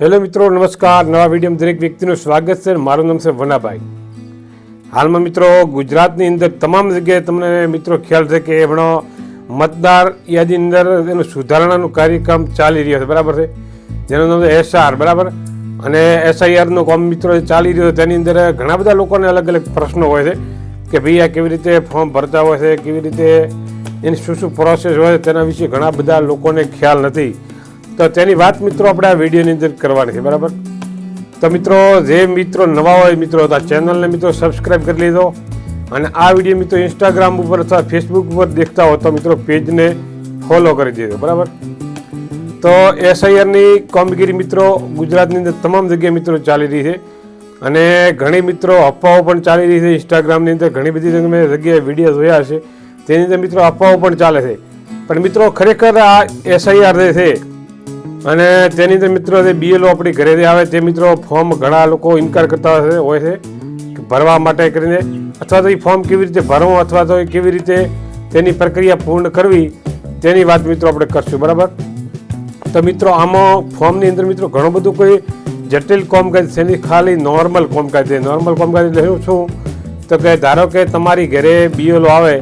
Hello મિત્રો, નમસ્કાર. નવા વિડીયોમાં દરેક વ્યક્તિનું સ્વાગત છે. મારું નામ છે વનાભાઈ. હાલમાં મિત્રો, ગુજરાતની અંદર તમામ જગ્યાએ તમને મિત્રો ખ્યાલ છે કે હમણાં મતદાર યાદીની અંદર એનું સુધારણાનું કાર્યક્રમ ચાલી રહ્યો છે. બરાબર છે? જેનું નામ છે એસઆર, બરાબર? અને એસઆઈઆરનું કામ મિત્રો ચાલી રહ્યો છે, તેની અંદર ઘણા બધા લોકોને અલગ અલગ પ્રશ્નો હોય છે કે ભાઈ આ કેવી રીતે ફોર્મ ભરતા હોય છે, કેવી રીતે એની શું શું પ્રોસેસ હોય છે, તેના વિશે ઘણા બધા લોકોને ખ્યાલ નથી. તો તેની વાત મિત્રો આપણે આ વિડીયોની અંદર કરવાની છે, બરાબર? તો મિત્રો, જે મિત્રો નવા હોય, મિત્રો, તો આ ચેનલને મિત્રો સબસ્ક્રાઈબ કરી લીધો અને આ વીડિયો મિત્રો ઇન્સ્ટાગ્રામ ઉપર અથવા ફેસબુક ઉપર દેખતા હો તો મિત્રો પેજને ફોલો કરી દેજો, બરાબર? તો એસઆઈઆરની કામગીરી મિત્રો ગુજરાતની અંદર તમામ જગ્યાએ મિત્રો ચાલી રહી છે. અને ઘણી મિત્રો અફવાઓ પણ ચાલી રહી છે ઇન્સ્ટાગ્રામની અંદર. ઘણી બધી જગ્યાએ વીડિયો જોયા હશે તેની અંદર મિત્રો અફવાઓ પણ ચાલે છે. પણ મિત્રો, ખરેખર આ એસઆઈઆર જે છે અને તેની અંદર મિત્રો જે બીએલઓ આપણી ઘરેથી આવે તે મિત્રો ફોર્મ ઘણા લોકો ઇન્કાર કરતા હોય છે ભરવા માટે કરીને અથવા તો એ ફોર્મ કેવી રીતે ભરવું અથવા તો કેવી રીતે તેની પ્રક્રિયા પૂર્ણ કરવી, તેની વાત મિત્રો આપણે કરશું, બરાબર? તો મિત્રો આમાં ફોર્મની અંદર મિત્રો ઘણું બધું કોઈ જટિલ કોમકાજ છે, એની ખાલી નોર્મલ કોમકાજ છે. નોર્મલ કોમકાજ એટલે શું? છું તો કે ધારો કે તમારી ઘરે બીએલઓ આવે,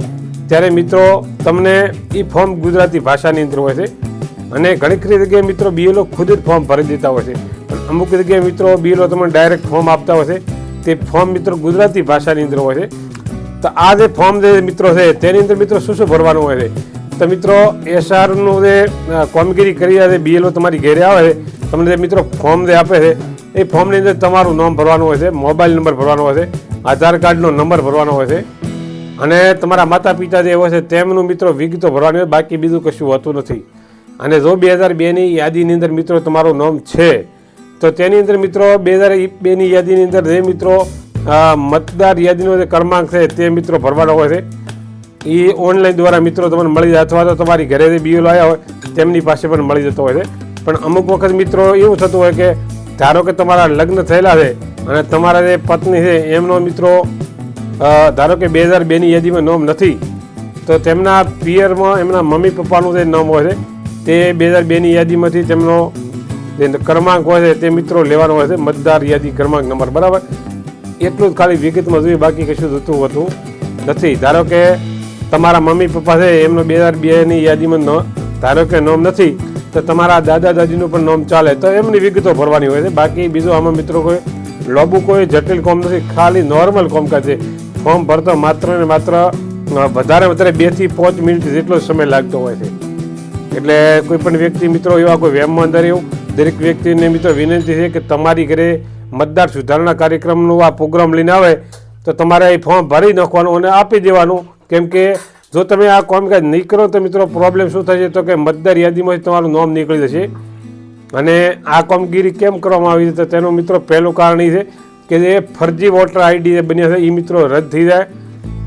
ત્યારે મિત્રો તમને એ ફોર્મ ગુજરાતી ભાષાની અંદર હોય છે. અને ઘણી ખરી જગ્યાએ મિત્રો બીએલઓ ખુદ જ ફોર્મ ભરી દેતા હોય છે. પણ અમુક જગ્યાએ મિત્રો બીએલઓ તમને ડાયરેક્ટ ફોર્મ આપતા હોય છે. તે ફોર્મ મિત્રો ગુજરાતી ભાષાની અંદર હોય છે. તો આ જે ફોર્મ જે મિત્રો છે, તેની અંદર મિત્રો શું શું ભરવાનું હોય છે? તો મિત્રો એસઆરનું જે કામગીરી કરી રહ્યા બીએલઓ તમારી ઘેરે આવે છે, તમને જે મિત્રો ફોર્મ જે આપે છે, એ ફોર્મની અંદર તમારું નામ ભરવાનું હોય છે, મોબાઈલ નંબર ભરવાનો હોય છે, આધાર કાર્ડનો નંબર ભરવાનો હોય છે, અને તમારા માતા પિતા જે હોય છે, તેમનું મિત્રો વિગતો ભરવાની હોય, બાકી બીજું કશું હોતું નથી. અને જો બે હજાર બેની યાદીની અંદર મિત્રો તમારું નામ છે, તો તેની અંદર મિત્રો બે હજાર બેની યાદીની અંદર જે મિત્રો મતદાર યાદીનો જે ક્રમાંક છે તે મિત્રો ભરવાનો હોય છે. એ ઓનલાઈન દ્વારા મિત્રો તમને મળી જાય અથવા તો તમારી ઘરે જે બીઓ આવ્યા હોય, તેમની પાસે પણ મળી જતો હોય છે. પણ અમુક વખત મિત્રો એવું થતું હોય કે ધારો કે તમારા લગ્ન થયેલા છે અને તમારા જે પત્ની છે, એમનો મિત્રો ધારો કે બે હજાર બેની યાદીમાં નામ નથી, તો તેમના પિયરમાં એમના મમ્મી પપ્પાનું જે નામ હોય છે તે બે હજાર બેની યાદીમાંથી તેમનો જે ક્રમાંક હોય છે, તે મિત્રો લેવાનો હોય છે, મતદાર યાદી ક્રમાંક નંબર, બરાબર? એટલું જ ખાલી વિગતમાં જોઈએ, બાકી કશું જોતું હોતું નથી. ધારો કે તમારા મમ્મી પપ્પા છે, એમનો બે હજાર બેની યાદીમાં ધારો કે નોમ નથી, તો તમારા દાદા દાદીનું પણ નામ ચાલે. તો એમની વિગતો ભરવાની હોય છે. બાકી બીજું આમાં મિત્રો કોઈ લોબુ કોઈ જટિલ કોમ નથી, ખાલી નોર્મલ કામકાજ છે. ફોર્મ ભરતો માત્ર ને માત્ર વધારે વધારે બેથી પાંચ મિનિટ જેટલો સમય લાગતો હોય છે. એટલે કોઈ પણ વ્યક્તિ, મિત્રો, એવા કોઈ વહેમમાં અંદર એવું, દરેક વ્યક્તિને, મિત્રો, વિનંતી છે કે તમારી ઘરે મતદાર સુધારણા કાર્યક્રમનું આ પ્રોગ્રામ લઈને આવે, તો તમારે એ ફોર્મ ભરી નાખવાનું અને આપી દેવાનું. કેમ કે જો તમે આ કામકાજ નહીં કરો, તો મિત્રો પ્રોબ્લેમ શું થશે? તો કે મતદાર યાદીમાંથી તમારું નામ નીકળી જશે. અને આ કામગીરી કેમ કરવામાં આવી છે? તો તેનું, મિત્રો, પહેલું કારણ એ છે કે જે ફરજી વોટર આઈડી જે બન્યા છે, એ, મિત્રો, રદ થઈ જાય.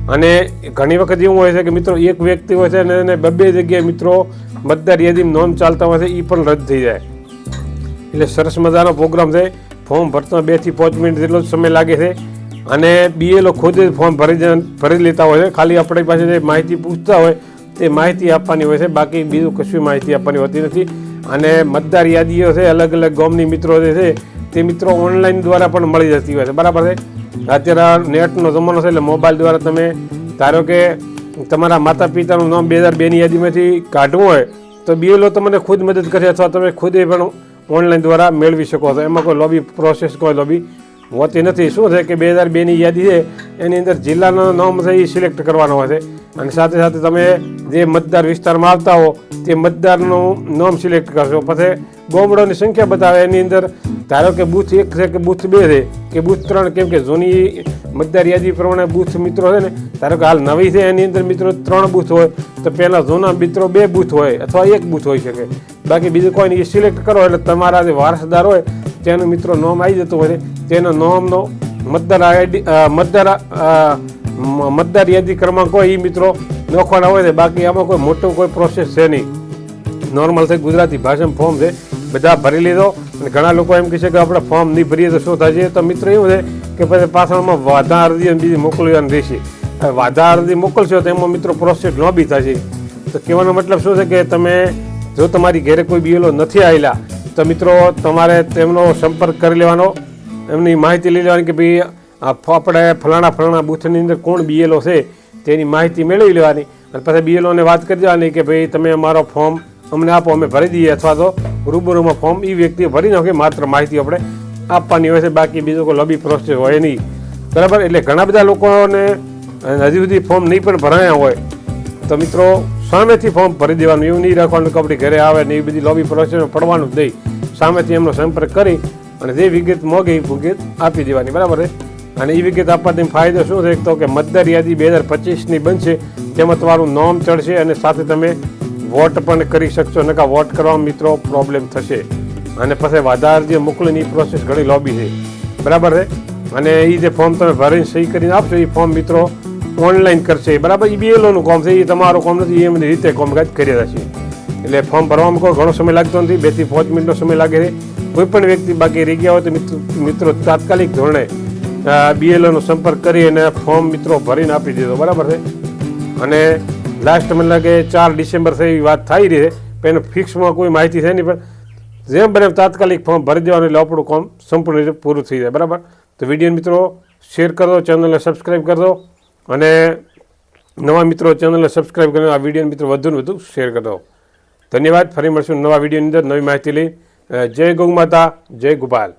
અને ઘણી વખત એવું હોય છે કે, મિત્રો, એક વ્યક્તિ હોય છે અને એને બબ્બે જગ્યાએ, મિત્રો મતદાર યાદીમાં નોંધ ચાલતા હોય છે એ પણ રદ થઈ જાય. એટલે સરસ મજાનો પ્રોગ્રામ છે. ફોર્મ ભરતા બેથી પાંચ મિનિટ જેટલો સમય લાગે છે. અને બીએલઓ ખુદ જ ફોર્મ ભરી ભરી લેતા હોય છે. ખાલી આપણી પાસે જે માહિતી પૂછતા હોય, તે માહિતી આપવાની હોય છે. બાકી બીજું કશું માહિતી આપવાની હોતી નથી. અને મતદાર યાદીઓ છે, અલગ અલગ ગામની મિત્રો જે છે, તે મિત્રો ઓનલાઈન દ્વારા પણ મળી જતી હોય છે. બરાબર છે? અત્યારે નેટનો જમાનો છે, એટલે મોબાઈલ દ્વારા તમે ધારો કે તમારા માતા પિતાનું નામ બે હજાર બેની યાદીમાંથી કાઢવું હોય, તો બીએલઓ તમને ખુદ મદદ કરે અથવા તમે ખુદે પણ ઓનલાઈન દ્વારા મેળવી શકો છો. એમાં કોઈ લોબી પ્રોસેસ કોઈ લોબી હોતી નથી. શું છે કે બે હજાર બેની યાદી છે, એની અંદર જિલ્લાનું નામ છે એ સિલેક્ટ કરવાનો હોય છે. અને સાથે સાથે તમે જે મતદાર વિસ્તારમાં આવતા હો, તે મતદારનું નામ સિલેક્ટ કરશો. પછી ગોમડોની સંખ્યા બતાવે એની અંદર, ધારો કે બૂથ એક છે કે બૂથ બે છે, કે બૂથ ત્રણ, કેમ કે જૂની મતદાર યાદી પ્રમાણે બૂથ મિત્રો છે ને, ધારો કે હાલ નવી છે એની અંદર મિત્રો ત્રણ બૂથ હોય, તો પહેલાં જૂના મિત્રો બે બૂથ હોય, અથવા એક બૂથ હોઈ શકે. બાકી બીજું કોઈને એ સિલેક્ટ કરો એટલે તમારા જે વારસદાર હોય, તેનું મિત્રો નોમ આવી જતું હોય તેનો નોમનો મતદાર આઈડી મતદાર મતદાર યાદી ક્રમાંક હોય એ મિત્રો નોખવાના હોય છે. બાકી આમાં કોઈ મોટો કોઈ પ્રોસેસ છે નહીં. નોર્મલ છે, ગુજરાતી ભાષામાં ફોર્મ છે. બધા ભરી લીધો. અને ઘણા લોકો એમ કહે છે કે આપણે ફોર્મ નહીં ભરીએ તો શું છે? તો મિત્ર એવું છે કે પછી પાછળમાં વાધા અરજી બીજી મોકલવાની રહેશે. વાધા અરજી મોકલશો તો એમાં મિત્રો પ્રોસેસ લોબી થશે. તો કહેવાનો મતલબ શું છે કે તમે જો તમારી ઘરે કોઈ બીએલઓ નથી આવેલા, તો મિત્રો તમારે તેમનો સંપર્ક કરી લેવાનો. એમની માહિતી લઈ લેવાની કે ભાઈ આપણે ફલાણા ફલાણા બૂથની અંદર કોણ બીએલઓ છે? તેની માહિતી મેળવી લેવાની. અને પછી બીએલઓને વાત કરી દેવાની કે ભાઈ, તમે અમારો ફોર્મ અમને આપો, અમે ભરી દઈએ અથવા તો રૂબરૂમાં ફોર્મ એ વ્યક્તિએ ભરી નાખે માત્ર માહિતી આપણે આપવાની હોય છે. બાકી બીજો કોઈ લબી પ્રોસેસ હોય નહીં. બરાબર? એટલે ઘણા બધા લોકોને હજી સુધી ફોર્મ નહીં પણ ભરાયા હોય. તો મિત્રો, સામેથી ફોર્મ ભરી દેવાનું, એવું નહીં રાખવાનું કે આપણી ઘરે આવે ને એ બધી લોબી પ્રોસેસમાં પડવાનું જ નહીં. સામેથી એમનો સંપર્ક કરી અને જે વિગત મોગે એ વિગત આપી દેવાની, બરાબર છે? અને એ વિગત આપવાથી ફાયદો શું છે? તો કે મતદાર યાદી બે હજાર પચીસની બનશે તેમાં તમારું નામ ચડશે અને સાથે તમે વોટ પણ કરી શકશો. નકા વોટ કરવામાં મિત્રો પ્રોબ્લેમ થશે. અને પછી વધારે જે મોકલીને એ પ્રોસેસ ઘણી લોબી છે. બરાબર છે? અને એ જે ફોર્મ તમે ભરીને સહી કરીને આપશો એ ફોર્મ મિત્રો ઓનલાઈન કરશે. બરાબર? એ બીએલઓનું કામ છે. એ તમારું કામ નથી. એમની રીતે કામકાજ કરી રહ્યા છે. એટલે ફોર્મ ભરવામાં કોઈ ઘણો સમય લાગતો નથી. બેથી પાંચ મિનિટનો સમય લાગે છે. કોઈ પણ વ્યક્તિ બાકી રહી ગયા હોય તો મિત્રો તાત્કાલિક ધોરણે બીએલઓનો સંપર્ક કરી અને ફોર્મ મિત્રો ભરીને આપી દીધો બરાબર છે? અને લાસ્ટ મને લાગે ચાર ડિસેમ્બર થઈ એવી વાત થઈ રહી છે. પણ ફિક્સમાં કોઈ માહિતી છે નહીં. પણ જેમ બને તાત્કાલિક ફોર્મ ભરી દેવાનું એટલે આપણું કામ સંપૂર્ણ રીતે પૂરું થઈ જાય. બરાબર? તો વીડિયો મિત્રો શેર કરો ચેનલને સબસ્ક્રાઈબ કરી અને નવા મિત્રો ચેનલને સબસ્ક્રાઈબ કરીને આ વીડિયો મિત્રો વધુ ને વધુ શેર કરી ધન્યવાદ. ફરી મળશું નવા વિડીયોની અંદર નવી માહિતી લઈ. જય ગૌ માતા, જય ગોપાલ.